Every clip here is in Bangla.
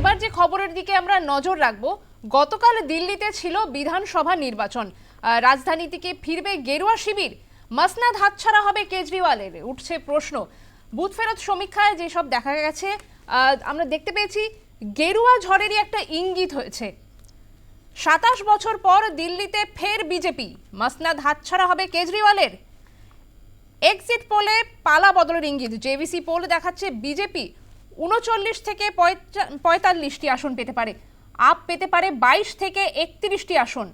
এবার যে খবরের দিকে আমরা নজর রাখব, গতকাল দিল্লিতে ছিল বিধানসভা নির্বাচন। রাজধানী থেকে ফিরবে গেরুয়া শিবির। মাসনাদ হাতছাড়া হবে কেজরিওয়ালের, উঠছে প্রশ্ন। বুথ ফেরত সমীক্ষায় যেসব দেখা গেছে আমরা দেখতে পেয়েছি, গেরুয়া ঝড়েরই একটা ইঙ্গিত হয়েছে। সাতাশ বছর পর দিল্লিতে ফের বিজেপি। মাসনাদ হাতছাড়া হবে কেজরিওয়ালের। এক্সিট পোলে পালা বদলের ইঙ্গিত। জেভিসি পোল দেখাচ্ছে বিজেপি। উনচল্লিশ থেকে পঁয়তাল্লিশটি আসন পেতে পারে। আপ পেতে পারে বাইশ থেকে একত্রিশটি আসন।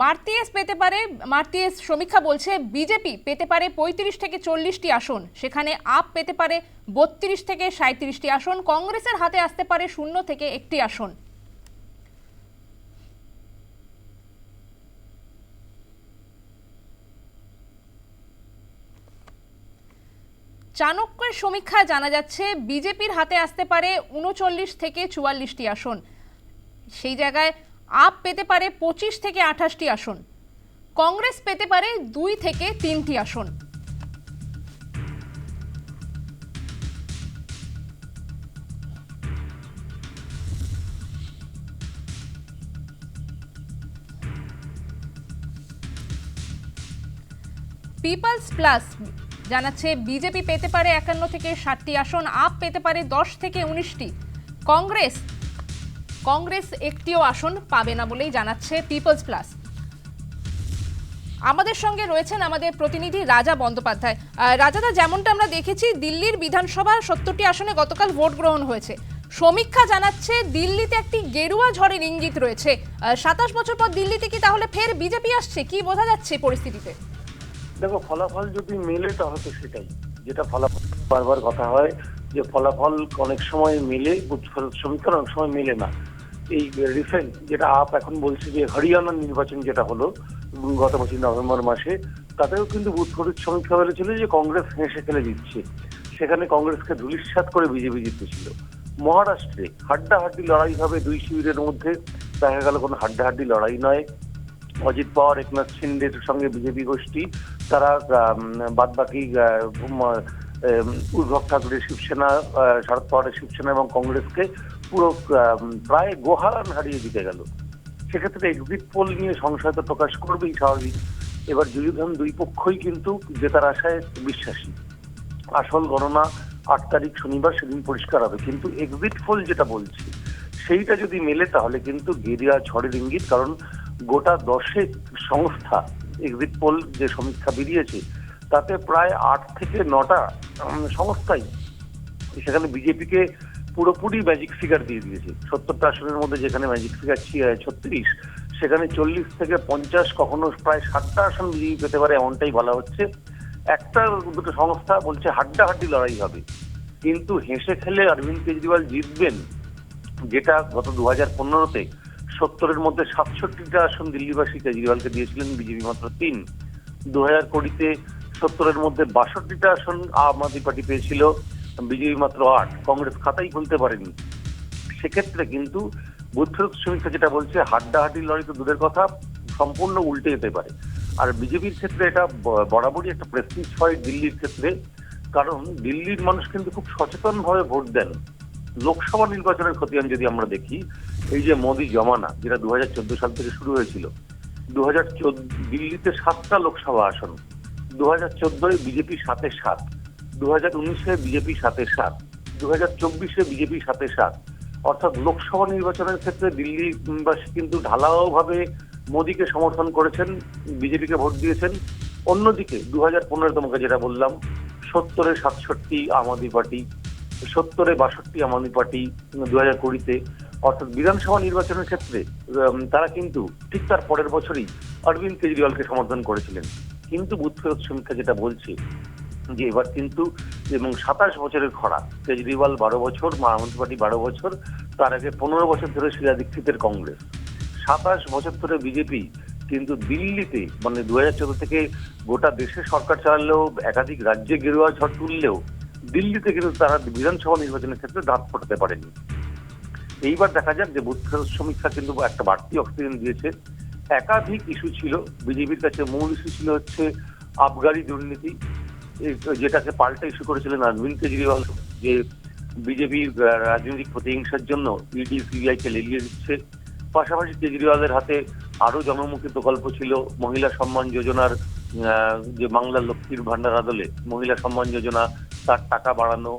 মার্তিএস পেতে পারে মার্তিএস সমীক্ষা বলছে বিজেপি পেতে পারে পঁয়ত্রিশ থেকে চল্লিশটি আসন। সেখানে আপ পেতে পারে বত্রিশ থেকে সাঁত্রিশটি আসন। কংগ্রেসের হাতে আসতে পারে শূন্য থেকে একটি আসন। চাণক্যের সমীক্ষায় জানা যাচ্ছে বিজেপির হাতে আসতে পারে উনচল্লিশ থেকে চুয়াল্লিশটি আসন। সেই জায়গায় আপ পেতে পারে পঁচিশ থেকে আঠাশটি আসন। কংগ্রেস পেতে পারে দুই থেকে তিনটি আসন। পিপলস প্লাস জানাচ্ছে, বিজেপি পেতে পারে একান্ন থেকে ষাটটি আসন, আপ পেতে পারে দশ থেকে উনিশটি। কংগ্রেস কংগ্রেস একটিও আসন পাবে না বলেই জানাচ্ছে পিপলস প্লাস আমাদের সঙ্গে রয়েছেন আমাদের প্রতিনিধি রাজা বন্দ্যোপাধ্যায়। রাজাদা যেমনটা আমরা দেখেছি, দিল্লির বিধানসভার সত্তরটি আসনে গতকাল ভোট গ্রহণ হয়েছে। সমীক্ষা জানাচ্ছে, দিল্লিতে একটি গেরুয়া ঝড়ের ইঙ্গিত রয়েছে। সাতাশ বছর পর দিল্লিতে কি তাহলে ফের বিজেপি আসছে? কি বোঝা যাচ্ছে পরিস্থিতিতে? দেখো, ফলাফল যদি মেলে তাহলে সেটাই। যেটা ফলাফল বারবার কথা হয়, যে ফলাফল অনেক সময় মেলে সমীক্ষার অনেক সময় মেলে না। এই রিসেন্ট যেটা আপ এখন বলছে যে হরিয়ানার নির্বাচন যেটা হলো, গত বছর নভেম্বর মাসে, তাতেও কিন্তু বুথ সমীক্ষা বলেছিল যে কংগ্রেস হেসে খেলে দিচ্ছে সেখানে কংগ্রেসকে ধুলিস্বাত করে বিজেপি জিতেছিল। মহারাষ্ট্রে হাড্ডাহাড্ডি লড়াই হবে দুই শিবিরের মধ্যে। দেখা গেল কোনো হাড্ডাহাড্ডি লড়াই নয়। অজিত পাওয়ার, একনাথ শিন্ডের সঙ্গে বিজেপি গোষ্ঠী। তারা বাদ বাকি উদ্ধব ঠাকুরের শিবসেনা শরদ পাওয়ারের শিবসেনা এবং কংগ্রেসকে পুরো প্রায় গোহারান হারিয়ে দিতে গেল। সেক্ষেত্রে এক্সিট পোল নিয়ে সংশয় তো প্রকাশ করবেই স্বাভাবিক। এবার যুযুধন দুই পক্ষই কিন্তু জেতার আশায় বিশ্বাসী। আসল গণনা আট তারিখ শনিবার সেদিন পরিষ্কার হবে। কিন্তু এক্সিট পোল যেটা বলছি, সেইটা যদি মেলে তাহলে কিন্তু গেরিয়া ঝড়ের ইঙ্গিত, কারণ গোটা দশেক সংস্থা এক্সিট পোল যে সমীক্ষা বেরিয়েছে, তাতে প্রায় আট থেকে নটা সংস্থাই সেখানে বিজেপিকে পুরোপুরি ম্যাজিক ফিগার দিয়ে দিয়েছে। সত্তরটা আসনের মধ্যে যেখানে ম্যাজিক ফিগার ছত্রিশ, সেখানে চল্লিশ থেকে পঞ্চাশ, কখনো প্রায় ষাটটা আসন বিজেপি পেতে পারে, এমনটাই বলা হচ্ছে। একটা দুটো সংস্থা বলছে হাড্ডাহাড্ডি লড়াই হবে। কিন্তু হেসে খেলে অরবিন্দ কেজরিওয়াল জিতবেন, যেটা গত দু হাজার পনেরোতে সত্তরের মধ্যে সাতষট্টিটা আসন দিল্লিবাসী কেজরিওয়ালকে দিয়েছিলেন, বিজেপি মাত্র তিন। দু হাজার কুড়িতে সত্তরের মধ্যে বাষট্টিটা আসন আম আদমি পার্টি পেয়েছিল, বিজেপি মাত্র আট। কংগ্রেস খাতাই খুলতে পারেনি। সেক্ষেত্রে কিন্তু ফেরত সমীক্ষা যেটা বলছে হাড্ডাহাড্ডি লড়াই তো দূরের কথা, সম্পূর্ণ উল্টে যেতে পারে। আর বিজেপির ক্ষেত্রে এটা বরাবরই একটা প্রেস্টিজ হয় দিল্লির ক্ষেত্রে, কারণ দিল্লির মানুষ কিন্তু খুব সচেতনভাবে ভোট দেন। লোকসভা নির্বাচনের খতিয়ান যদি আমরা দেখি এই যে মোদী জমানা, যেটা দু হাজার চোদ্দ সাল থেকে শুরু হয়েছিল দু হাজার চোদ্দ, দিল্লিতে সাতটা লোকসভা আসন দু হাজার চোদ্দোয় বিজেপি সাথে সাত দু হাজার উনিশে বিজেপি সাথে সাত দু হাজার চব্বিশে বিজেপি সাথে সাত। অর্থাৎ লোকসভা নির্বাচনের ক্ষেত্রে দিল্লিবাসী কিন্তু ঢালাও ভাবে মোদীকে সমর্থন করেছেন, বিজেপিকে ভোট দিয়েছেন। অন্যদিকে দু হাজার পনেরো তোমাকে যেটা বললাম, সত্তরে সাতষট্টি আম আদমি পার্টি, সত্তরে বাষট্টি আম আদমি পার্টি দু হাজার কুড়িতে অর্থাৎ বিধানসভা নির্বাচনের ক্ষেত্রে তারা কিন্তু ঠিক তার পরের বছরই অরবিন্দ কেজরিওয়ালকে সমর্থন করেছিলেন। কিন্তু বুথ ফেরত সমীক্ষা যেটা বলছে, যে এবার কিন্তু এবং সাতাশ বছরের খরা, কেজরিওয়াল বারো বছর মহামন্ত্রী পার্টি বারো বছর, তার আগে পনেরো বছর ধরে শিলা দীক্ষিতের কংগ্রেস। সাতাশ বছর ধরে বিজেপি কিন্তু দিল্লিতে মানে দু হাজার চোদ্দ থেকে গোটা দেশে সরকার চালালেও, একাধিক রাজ্যে গেরুয়া ঝড় তুললেও, দিল্লিতে কিন্তু তারা বিধানসভা নির্বাচনের ক্ষেত্রে দাঁত ফোটাতে পারেনি। এইবার দেখা যাক যে বুথ সমীক্ষা কিন্তু একটা বাড়তি অক্সিজেন দিয়েছে। একাধিক ইস্যু ছিল, বিজেপির কাছে মূল ইস্যু ছিল হচ্ছে আবগারি দুর্নীতি যেটাকে পাল্টা ইস্যু করেছিলেন অরবিন্দ কেজরিওয়াল, যে বিজেপির রাজনৈতিক প্রতিহিংসার জন্য ইডি সিবিআই কে লেলিয়ে দিচ্ছে। পাশাপাশি কেজরিওয়ালের হাতে আরও জনমুখী প্রকল্প ছিল, মহিলা সম্মান যোজনার যে বাংলার লক্ষ্মীর ভান্ডার আদলে মহিলা সম্মান যোজনা, তার টাকা বাড়ানো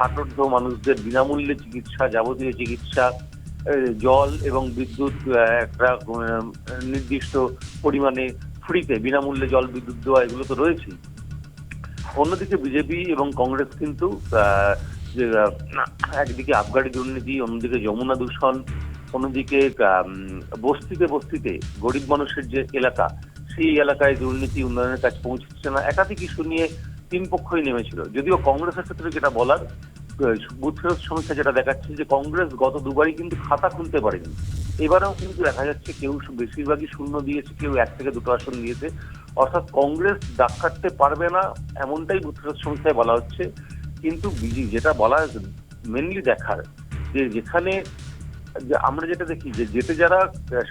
ষাটোর্ধ মানুষদের বিনামূল্যে চিকিৎসা, যাবতীয় চিকিৎসা জল এবং বিদ্যুৎ একটা নির্দিষ্ট পরিমাণে ফ্রিতে বিনামূল্যে জল, বিদ্যুৎ দেওয়া এগুলো তো রয়েছেই। অন্যদিকে বিজেপি এবং কংগ্রেস কিন্তু একদিকে আবগারি দুর্নীতি, অন্যদিকে যমুনা দূষণ, অন্যদিকে বস্তিতে বস্তিতে গরিব মানুষের যে এলাকা, সেই এলাকায় দুর্নীতি, উন্নয়নের কাজ পৌঁছচ্ছে না। একাধিক ইস্যু নিয়ে তিন পক্ষই নেমেছিল। যদিও কংগ্রেসের ক্ষেত্রে যেটা বলার বুথ ফেরত সমীক্ষা যেটা দেখাচ্ছে যে কংগ্রেস গত দুবারই কিন্তু খাতা খুলতে পারেনি। এবারেও কিন্তু দেখা যাচ্ছে কেউ বেশিরভাগই শূন্য দিয়েছে, কেউ এক থেকে দুটো আসন দিয়েছে অর্থাৎ কংগ্রেস ডাক কাটতে পারবে না এমনটাই বুথ ফেরত সমীক্ষায় বলা হচ্ছে। কিন্তু বিজি যেটা বলা মেনলি দেখার যে যেখানে আমরা যেটা দেখি যে যেতে যারা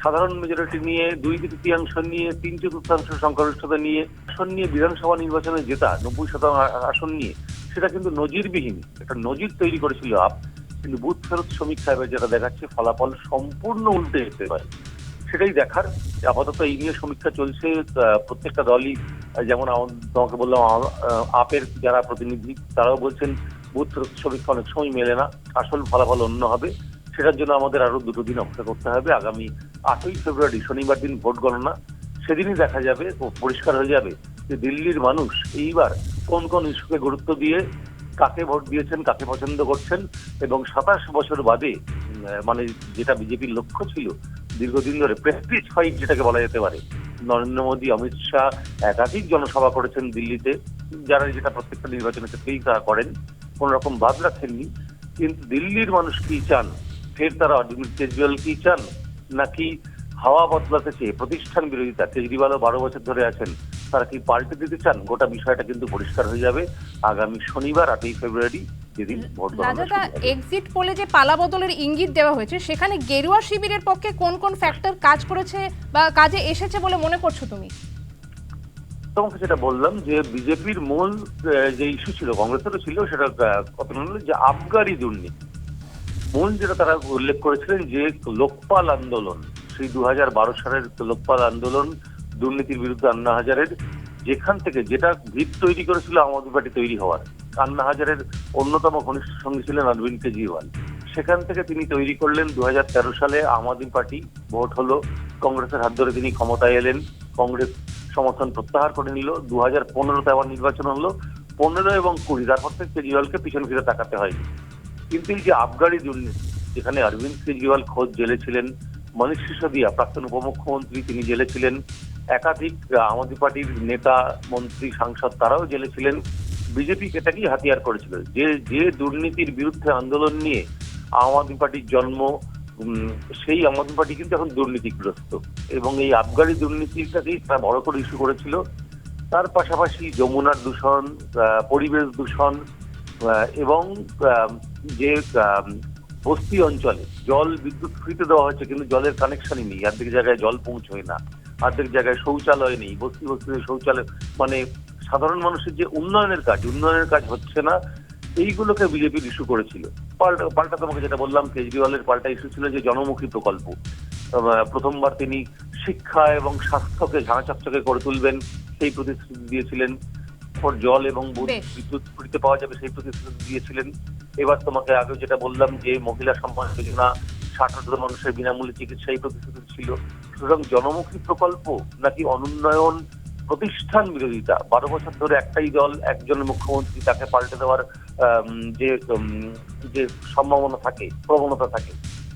সাধারণ মেজরিটি নিয়ে, দুই তৃতীয়াংশ নিয়ে, তিন চতুর্থাংশ সংখ্যাগরিষ্ঠতা নিয়ে, আসন নিয়ে বিধানসভা নির্বাচনে জেতা, নব্বই শতাংশ আসন নিয়ে, সেটা কিন্তু নজিরবিহীন। একটা নজির তৈরি করেছিল আপ, কিন্তু বুথ ফেরত সমীক্ষা এবার যেটা দেখাচ্ছে, ফলাফল সম্পূর্ণ উল্টে যেতে পারে। সেটাই দেখার। আপাতত এই নিয়ে সমীক্ষা চলছে প্রত্যেকটা দলই। যেমন তোমাকে বললাম আপের যারা প্রতিনিধি, তারাও বলছেন, বুথ ফেরত সমীক্ষা অনেক সময় মেলে না, আসল ফলাফল অন্য হবে। সেটার জন্য আমাদের আরও দুটো দিন অপেক্ষা করতে হবে। আগামী আটই ফেব্রুয়ারি শনিবার দিন ভোট গণনা। সেদিনই দেখা যাবে ও পরিষ্কার হয়ে যাবে যে দিল্লির মানুষ এইবার কোন কোন ইস্যুকে গুরুত্ব দিয়ে কাকে ভোট দিয়েছেন, কাকে পছন্দ করছেন এবং সাতাশ বছর বাদে মানে যেটা বিজেপির লক্ষ্য ছিল, দীর্ঘদিন ধরে প্রেস্টিজ ফাইট যেটাকে বলা যেতে পারে, নরেন্দ্র মোদী, অমিত শাহ একাধিক জনসভা করেছেন দিল্লিতে। যারা যেটা প্রত্যেকটা নির্বাচনের ক্ষেত্রেই তারা করেন কোন রকম বাদ রাখেননি। কিন্তু দিল্লির মানুষ কি চান ফের তারা অরবিন্দ কেজরিওয়াল কি চান? নাকি হাওয়া বদলাতে চেয়ে প্রতিষ্ঠান বিরোধিতা কেজরিওয়ালও বারো বছর ধরে আছেন। তারা কি পাল্টে দিতে চান? গোটা বিষয়টা কিন্তু পরিষ্কার হয়ে যাবে আগামী শনিবার আটই ফেব্রুয়ারি যেদিন ভোট রাজাদা এক্সিট পোলে যে পালা বদলের ইঙ্গিত দেওয়া হয়েছে সেখানে গেরুয়া শিবিরের পক্ষে কোন কোন ফ্যাক্টর কাজ করেছে বা কাজে এসেছে বলে মনে করছ তুমি? তোমাকে যেটা বললাম যে বিজেপির মূল যে ইস্যু ছিল কংগ্রেসেরও ছিল সেটা কত যে আবগারি দুর্নীতি। মূল যেটা তারা উল্লেখ করেছিলেন যে লোকপাল আন্দোলন, সেই দু বারো সালের লোকপাল আন্দোলন দুর্নীতির বিরুদ্ধে আন্না হাজারের, যেখান থেকে যেটা ভিত তৈরি করেছিল আম আদমি পার্টি তৈরি হওয়ার। আন্না হাজারের অন্যতম ঘনিষ্ঠ সঙ্গী ছিলেন অরবিন্দ কেজরিওয়াল। সেখান থেকে তিনি তৈরি করলেন দু হাজার তেরো সালে আম আদমি পার্টি, ভোট হলো, কংগ্রেসের হাত ধরে তিনি ক্ষমতায় এলেন, কংগ্রেস সমর্থন প্রত্যাহার করে নিল দু হাজার পনেরোতে আবার নির্বাচন হলো, পনেরো এবং কুড়ি, তারপর থেকে কেজরিওয়ালকে পিছন ফিরে তাকাতে হয়নি। কিন্তু এই যে আবগারি দুর্নীতি, যেখানে অরবিন্দ কেজরিওয়াল খোঁজ জেলে ছিলেন, মনীষ সিসোদিয়া, প্রাক্তন উপমুখ্যমন্ত্রী, তিনি জেলে ছিলেন, একাধিক আম আদমি পার্টির নেতা, মন্ত্রী, সাংসদ তারাও জেলে ছিলেন, বিজেপি এটাকেই হাতিয়ার করেছিল? যে যে দুর্নীতির বিরুদ্ধে আন্দোলন নিয়ে আম আদমি পার্টির জন্ম সেই আম আদমি পার্টি কিন্তু এখন দুর্নীতিগ্রস্ত। এবং এই আবগারি দুর্নীতিটাকেই তারা বড় করে ইস্যু করেছিল। তার পাশাপাশি যমুনার দূষণ পরিবেশ দূষণ এবং যে বস্তি অঞ্চলে জল বিদ্যুৎ ফ্রিতে দেওয়া হচ্ছে, কিন্তু জলের কানেকশনই নেই। অর্ধেক জায়গায় জল পৌঁছয় না। অর্ধেক জায়গায় শৌচালয় নেই। বস্তি বস্তিতে শৌচালয় মানে সাধারণ মানুষের যে উন্নয়নের কাজ উন্নয়নের কাজ হচ্ছে না, এইগুলোকে বিজেপি ইস্যু করেছিল। পাল্টা পাল্টা তোমাকে যেটা বললাম, কেজরিওয়ালের পাল্টা ইস্যু ছিল যে জনমুখী প্রকল্প। প্রথমবার তিনি শিক্ষা এবং স্বাস্থ্যকে ঝাঁ চকচকে করে তুলবেন, সেই প্রতিশ্রুতি দিয়েছিলেন। পর জল এবং বিদ্যুৎ ফ্রিতে পাওয়া যাবে সেই প্রতিশ্রুতি দিয়েছিলেন। এবার তোমাকে আগে যেটা বললাম যে মহিলা সম্মান যোজনা ষাট হাজার মানুষের বিনামূল্যে চিকিৎসা এই প্রতিশ্রুতি ছিল। সুতরাং জনমুখী প্রকল্প নাকি অনুন্নয়ন প্রতিষ্ঠান বিরোধিতা? বারো বছর ধরে একটাই দল একজন মুখ্যমন্ত্রী তাকে পাল্টে দেওয়ার যে যে সম্ভাবনা থাকে প্রবণতা থাকে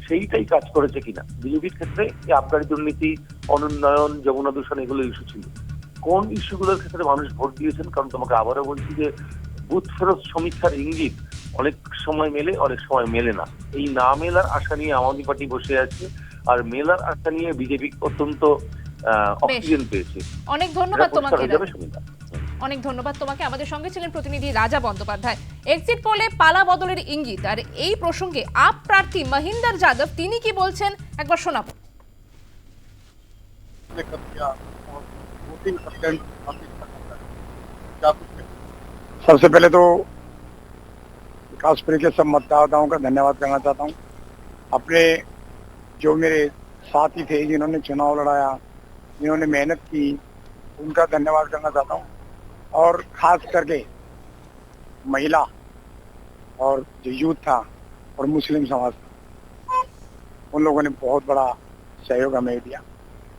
সেইটাই কাজ করেছে কিনা? বিজেপির ক্ষেত্রে আবগারি দুর্নীতি অনুন্নয়ন যমুনা দূষণ এগুলো ইস্যু ছিল। কোন ইস্যুগুলোর ক্ষেত্রে মানুষ ভোট দিয়েছেন? কারণ তোমাকে আবারও বলছি যে বুথ ফেরত সমীক্ষার ইঙ্গিত অনেক সময় মেলে অনেক সময় মেলে না। এই না মেলার আশা নিয়ে আম আদমি পার্টি বসে আছে আর মেলার আশা নিয়ে বিজেপি অত্যন্ত অক্সিজেন পেয়েছে। অনেক ধন্যবাদ তোমাকে অনেক ধন্যবাদ তোমাকে। আমাদের সঙ্গে ছিলেন প্রতিনিধি রাজা বন্দ্যোপাধ্যায়। এক্সিট পোলে পালা বদলের ইঙ্গিত। আর এই প্রসঙ্গে আপ প্রার্থী মহিন্দর যাদব তিনি কি বলছেন? একবার শোনাবো। सबसे पहले तो विकासपुरी के सब मतदाताओं का धन्यवाद करना चाहता हूँ। अपने जो मेरे साथी थे, जिन्होंने चुनाव लड़ाया, जिन्होंने मेहनत की, उनका धन्यवाद करना चाहता हूँ। और खास करके महिला और जो यूथ था और मुस्लिम समाज था, उन लोगों ने बहुत बड़ा सहयोग हमें दिया।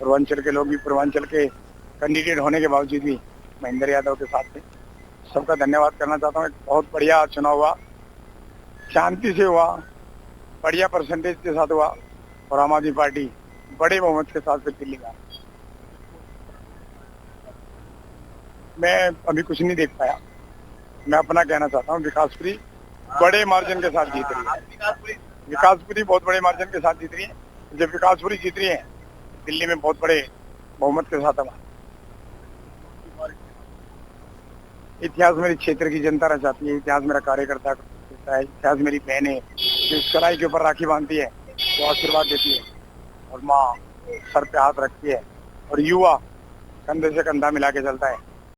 पूर्वांचल के लोग भी, पूर्वांचल के कैंडिडेट होने के बावजूद भी महेंद्र यादव के साथ थे सबका धन्यवाद करना चाहता हूँ। बहुत बढ़िया चुनाव हुआ। शांति से हुआ। बढ़िया परसेंटेज के साथ हुआ। और आम आदमी पार्टी बड़े बहुमत के साथ फिर दिल्ली आई। मैं अभी कुछ नहीं देख पाया। मैं अपना कहना चाहता हूँ, विकासपुरी बड़े मार्जिन के साथ जीत रही है। विकासपुरी बहुत बड़े मार्जिन के साथ जीत रही है। जब विकासपुरी जीत रही है, दिल्ली में बहुत बड़े बहुमत के साथ हमारा इतिहास मेरे क्षेत्र की जनता रह जाती है, इतिहास मेरा कार्यकर्ता है, इतिहास मेरी बहन है, जो कलाई के ऊपर राखी बांधती है, वो आशीर्वाद देती है और माँ सर पे हाथ रखती है और युवा कंधे से कंधा मिला के चलता है।